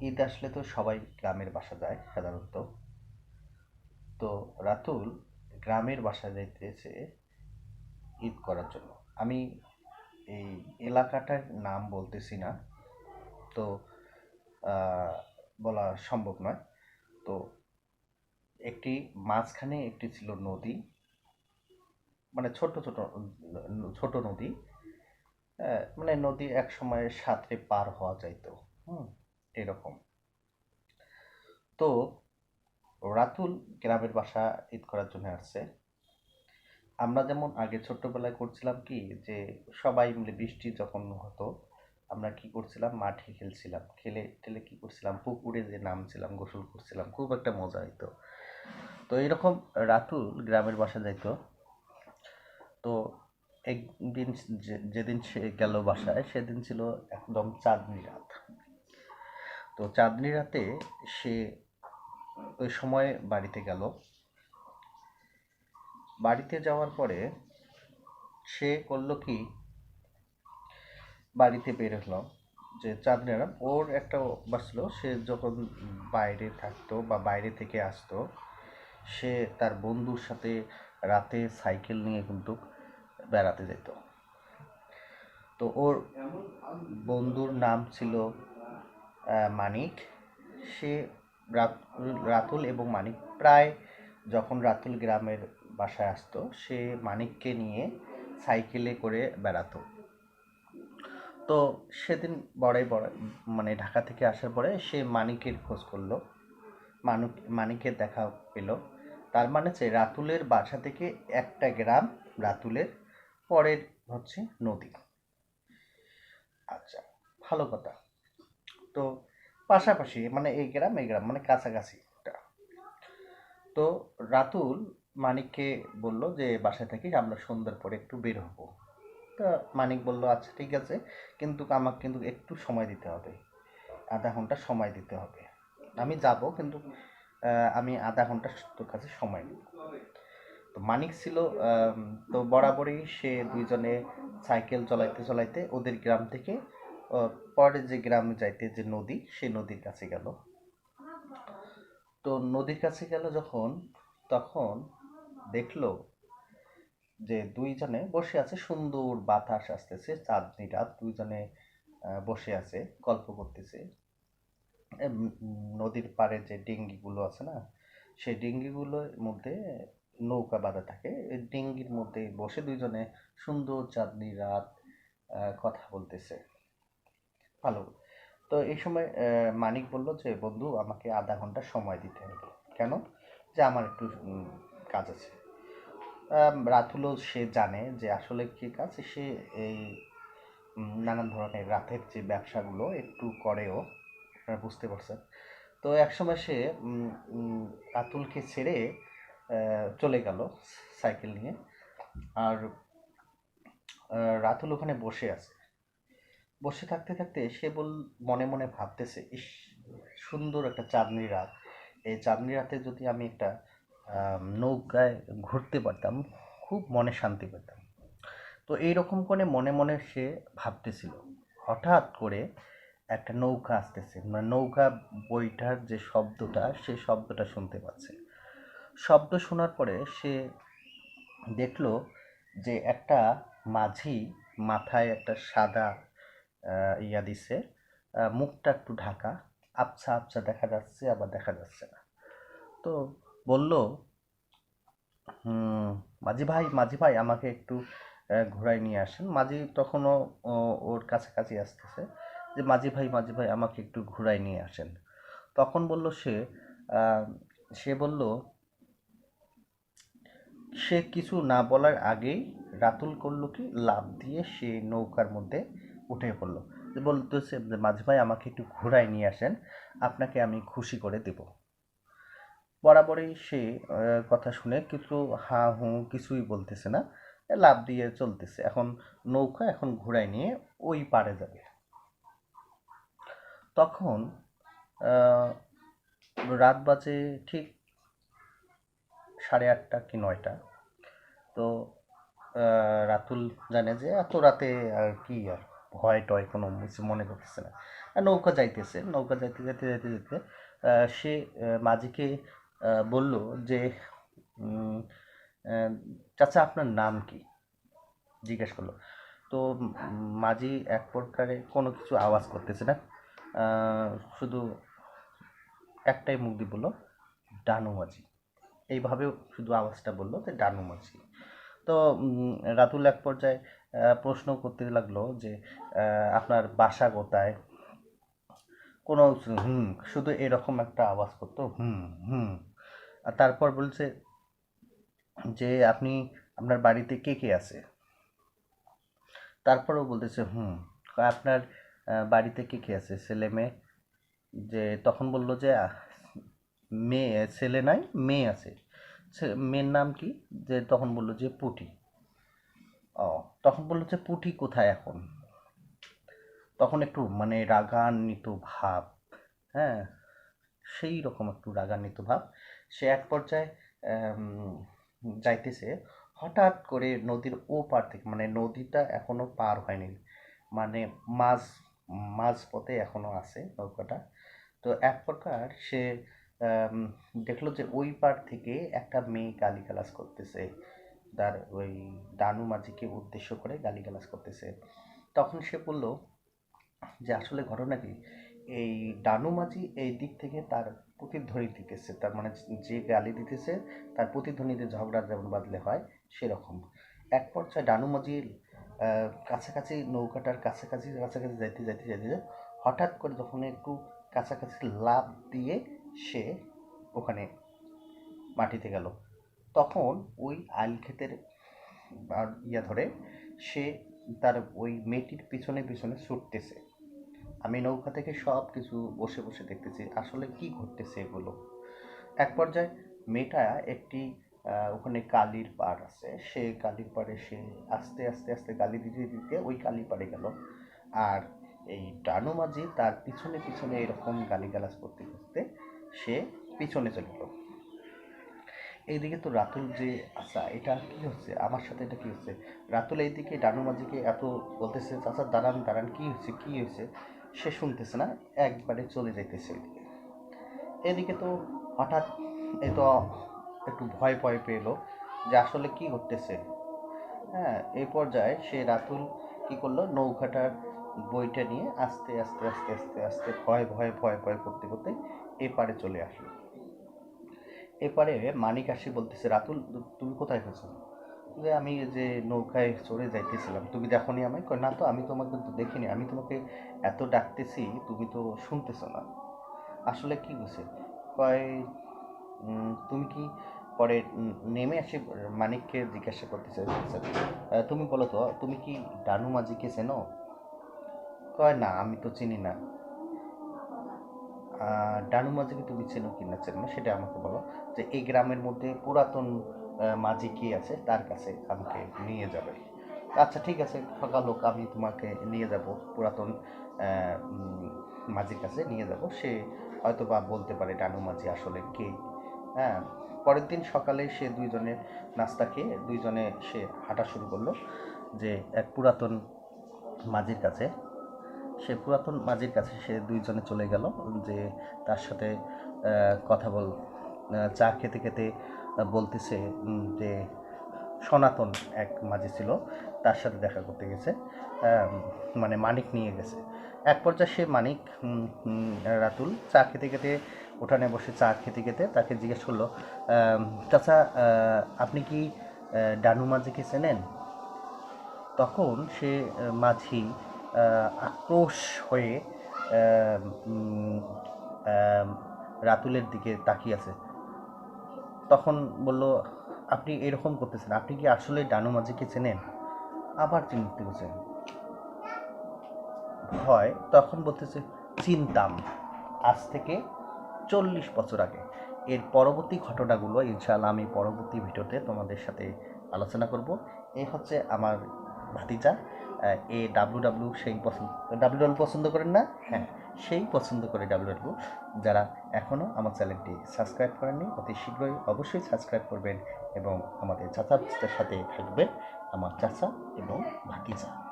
ঈদ আসলে তো সবাই গ্রামের বাসা যায় সাধারণত। তো রাতুল গ্রামের বাসা যাইতেছে ঈদ করার জন্য। আমি এই এলাকাটার নাম বলতেছি না। তো বলা সম্ভব নয়। তো, একটি মাঝখানে একটি ছিল নদী। মানে ছোট ছোট ছোট নদী। মানে নদী এক সময় সাঁতরে পার হওয়া যাইতো। হুম। এরকম। তো রাতুল গ্রামের বাসা ঈদ করার জন্য আসছে। আমরা যেমন আগে ছোট্টবেলায় করছিলাম কি যে সবাই মিলে বৃষ্টি যখন হতো, আমরা কি করছিলাম? মাঠে খেলছিলাম। খেলে টেলে কি করছিলাম? পুকুরে যে নামছিলাম, গোসল করছিলাম, খুব একটা মজা হইতো। তো এরকম রাতুল গ্রামের বাসা যাইতো। তো একদিন যেদিন সে গেল বাসায়, সেদিন ছিল একদম চাঁদনি রাত। তো চাঁদনি রাতে সে ওই সময় বাড়িতে গেল। বাড়িতে যাওয়ার পরে সে করল কি? বাড়িতে বের হলো যে চাঁদনি রাত ওর একটা অভ্যাস ছিল, সে যখন বাইরে থাকতো বা বাইরে থেকে আসতো, সে তার বন্ধুর সাথে রাতে সাইকেল নিয়ে কিন্তু বেড়াতে যেত। তো ওর বন্ধুর নাম ছিল মানিক। সে রাত- রাতুল এবং মানিক প্রায় যখন রাতুল গ্রামের বাসায় আসতো, সে মানিককে নিয়ে সাইকেলে করে বেড়াতো। তো সেদিন বড়াই বড় মানে ঢাকা থেকে আসার পরে সে মানিকের খোঁজ করল। মানুক, মানিকের দেখা পেল। তার মানে হচ্ছে রাতুলের বাসা থেকে একটা গ্রাম রাতুলের, পরের হচ্ছে নদী। আচ্ছা ভালো কথা। তো পাশাপাশি মানে এই গ্রাম এই গ্রাম মানে কাছাকাছি। তো রাতুল মানিককে বলল যে, বাসায় থেকে আমরা সন্ধ্যার পরে একটু বের হব। তা মানিক বলল আচ্ছা ঠিক আছে, কিন্তু আমাকে কিন্তু একটু সময় দিতে হবে। আধা ঘণ্টা সময় দিতে হবে। আমি যাব, কিন্তু আমি আধা ঘণ্টা তোর কাছে সময় নেব। তো মানিক ছিল তো বরাবরই সে দুইজনে সাইকেল চলাইতে চলাইতে ওদের গ্রাম থেকে পরে যে গ্রামে যাইতে যে নদী, সেই নদীর কাছে গেল। তো নদীর কাছে গেল যখন, তখন দেখল যে দুইজনে বসে আছে, সুন্দর বাতাস আসতেছে, চাঁদনি রাত, দুইজনে বসে আছে, গল্প করতেছে। নদীর পাড়ে যে ডিঙ্গিগুলো আছে না, সেই ডিঙ্গিগুলোর মধ্যে নৌকা বাঁধা থাকে। ডিঙ্গির মধ্যে বসে দুইজনে সুন্দর চাঁদনি রাত কথা বলতেছে। ভালো। তো এই সময় মানিক বলল যে, বন্ধু, আমাকে আধা ঘণ্টা সময় দিতে হবে। কেন? যে আমার একটু কাজ আছে। রাতুলও সে জানে যে, আসলে কি কাজ? সে এই নানান ধরনের রাতের যে ব্যবসাগুলো একটু করেও, আপনারা বুঝতে পারছেন। তো একসময় সে রাতুলকে ছেড়ে চলে গেল সাইকেল নিয়ে। আর রাতুল ওখানে বসে আছে। বসে থাকতে থাকতে সে বল, মনে মনে ভাবতেছে, ইস, সুন্দর একটা চাঁদনি রাত। এই চাঁদনি রাতে যদি আমি একটা নৌকায় ঘুরতে পারতাম, খুব মনে শান্তি পেতাম। তো এইরকম করে মনে মনে সে ভাবতেছিল। হঠাৎ করে একটা নৌকা আসতেছে মানে নৌকা বইটার যে শব্দটা, সে শব্দটা শুনতে পাচ্ছে। শব্দ শোনার পরে সে দেখল যে একটা মাঝি মাথায় একটা সাদা ইয়া দিছে। মুখটা একটু ঢাকা। আবছা আবছা দেখা যাচ্ছে, আবার দেখা যাচ্ছে না। তো বলল মাঝি ভাই মাঝি ভাই, আমাকে একটু ঘোরায় নিয়ে আসেন। মাঝি তখনও ওর কাছাকাছি আসতেছে যে, মাঝি ভাই মাঝি ভাই, আমাকে একটু ঘোরায় নিয়ে আসেন। তখন বলল সে সে বলল, সে কিছু না বলার আগেই রাতুল করল কি? লাফ দিয়ে সে নৌকার মধ্যে উঠে পড়ল। যে বলতেছে যে মাঝি ভাই, আমাকে একটু ঘোরায় নিয়ে আসেন। আপনাকে আমি খুশি করে দেব। বরাবরই সে কথা শুনে কিছু হা হু কিছুই বলতেছে না। লাফ দিয়ে চলতেছে। এখন নৌকা, এখন ঘোরায় নিয়ে ওই পারে যাবে। তখন রাত বাজে ঠিক সাড়ে আটটা কি নয়টা। তো রাতুল জানে যে এত রাতে আর কি আর ভয় টয় কোনো কিছু মনে করতেছে না। আর নৌকা যাইতেছে, নৌকা যাইতে যাইতে যাইতে যেতে সে মাঝিকে বলল যে চাচা আপনার নাম কি? জিজ্ঞেস করল। তো মাঝি এক প্রকারে কোনো কিছু আওয়াজ করতেছে না। শুধু একটাই মুখ দিয়ে বলল, ডানু মাঝি। এইভাবেও শুধু আওয়াজটা বলল যে, ডানু মাঝি। তো রাতুল এক পর্যায়ে প্রশ্ন করতে লাগল যে আপনার বাসা কোথায়? কোনো হুম, শুধু এরকম একটা আওয়াজ করতো হুম হুম। আর তারপর বলছে যে, আপনি, আপনার বাড়িতে কে কে আছে? তারপরেও বলতেছে, হুম, আপনার বাড়িতে কে কে আছে? ছেলে মেয়ে? যে, তখন বলল যে মেয়ে, ছেলে নাই, মেয়ে আছে। মেয়ের নাম কি? যে, তখন বলল যে, পুটি। ও তখন বলল যে পুটি কোথায় এখন? তখন একটু মানে রাগান্বিত ভাব হ্যাঁ সেই রকম একটু রাগান্বিত ভাব। সে এক পর্যায়ে যাইতেছে, হঠাৎ করে নদীর ও পার থেকে মানে নদীটা এখনও পার হয়নি মানে মাঝ মাঝ পথে এখনও আছে নৌকাটা। তো এক প্রকার সে দেখল যে ওই পার থেকে একটা মেয়ে গালিগালাজ করতেছে। তার ওই ডানু মাঝিকে উদ্দেশ্য করে গালিগালাজ করতেছে। তখন সে বলল, যে আসলে ঘটনা কি? এই ডানু মাঝি এই দিক থেকে তার প্রতিধ্বনি দিতেছে। তার মানে যে গালি দিতেছে, তার প্রতিধ্বনিতে ঝগড়া যেমন বাদলে হয়, সেরকম। এক পর্যায়ে ডানু মাঝির কাছাকাছি নৌকাটার কাছাকাছি কাছাকাছি যাইতে যাইতে যাইতে হঠাৎ করে যখন একটু কাছাকাছি লাফ দিয়ে সে ওখানে মাটিতে গেল। তখন ওই আইল ক্ষেতের ইয়া ধরে সে তার ওই মেয়েটির পিছনে পিছনে ছুটতেছে। আমি নৌকা থেকে সব কিছু বসে বসে দেখতেছি, আসলে কি ঘটতেছে এগুলো? এক পর্যায়ে মেয়েটা একটি ওখানে কালির পাড় আছে, সে কালির পাড়ে সে আস্তে আস্তে আস্তে গালি দিতে দিতে ওই কালির পাড়ে গেল। আর এই ডানু মাঝি তার পিছনে পিছনে এরকম গালিগালাজ করতে করতে সে পিছনে চলে গেল। এইদিকে তো রাতুল যে আচ্ছা এটা কি হচ্ছে? আমার সাথে এটা কি হচ্ছে? রাতুল এইদিকে ডানু মাঝিকে এত বলতেছে, চাচা, দাঁড়ান দাঁড়ান, কি হয়েছে কি হয়েছে সে শুনতেছে না, একবারে চলে যাইতেছে ওইদিকে এদিকে তো হঠাৎ এ তো একটু ভয় ভয় পেল যে আসলে কি ঘটতেছে? হ্যাঁ এই পর্যায়ে সে রাতুল কি করল? নৌকাটার বইটা নিয়ে আস্তে আস্তে আস্তে আস্তে আস্তে ভয় ভয় ভয় ভয় করতে করতে এপারে চলে আসলো। এপারে মানিক আসি বলতেছে রাতুল তুমি কোথায় গেছো? যে আমি যে নৌকায় চড়ে যাইতেছিলাম। তুমি দেখো নি আমায় না তো আমি তোমাকে তো দেখিনি। আমি তোমাকে এত ডাকতেছি তুমি তো শুনতেছো না। আসলে কি হয়েছে? কয় তুমি কি পরে নেমে এসে মানিককে জিজ্ঞাসা করতেছে "আচ্ছা, তুমি বলো তো তুমি কি ডানু মাঝিকে চেনো? কয় না আমি তো চিনি না। ডানু মাঝিকে তুমি চেনো কি না চেনো সেটা আমাকে বলো। যে এই গ্রামের মধ্যে পুরাতন মাঝি কে আছে? তার কাছে আমাকে নিয়ে যাবে। আচ্ছা ঠিক আছে, ফাঁকা লোক, আমি তোমাকে নিয়ে যাব। পুরাতন মাঝির কাছে নিয়ে যাব। সে হয়তো বা বলতে পারে ডানু মাঝি আসলে কে। হ্যাঁ পরের দিন সকালে সে দুইজনে নাস্তা খেয়ে, দুইজনে সে হাঁটা শুরু করল যে এক পুরাতন মাঝির কাছে। সে পুরাতন মাঝির কাছে সে দুইজনে চলে গেল, যে তার সাথে কথা বল চা খেতে খেতে বলতেছে যে সনাতন এক মাঝি ছিল, তার সাথে দেখা করতে গেছে মানে মানিক নিয়ে গেছে। এক পর্যায়ে সে মানিক রাতুল চা খেতে খেতে উঠানে বসে চা খেতে খেতে তাকে জিজ্ঞেস করল চাচা আপনি কি ডানু মাঝিকে চেনেন? তখন সে মাঝি আক্রোশ হয়ে রাতুলের দিকে তাকিয়ে আছে। তখন বলল, আপনি এরকম করতেছেন, আপনি কি আসলে ডানু মাঝিকে চেনেন? আবার চিনতে গেছেন ভয় তখন বলতেছে, চিনতাম, আজ থেকে চল্লিশ বছর আগে। এর পরবর্তী ঘটনাগুলো ইনশাআল্লাহ আমি পরবর্তী ভিডিওতে তোমাদের সাথে আলোচনা করব। এই হচ্ছে আমার ভাতিজা এ ডাব্লু ডাব্লু সেই পছন্দ ডাব্লু ডাব্লু পছন্দ করেন না? হ্যাঁ সেই পছন্দ করে ডাব্লু ডাব্লু যারা এখনও আমার চ্যানেলটি সাবস্ক্রাইব করেননি, অতি শীঘ্রই অবশ্যই সাবস্ক্রাইব করবেন এবং আমাদের চাচা সাথে থাকবেন আমার চাচা এবং ভাতিজা।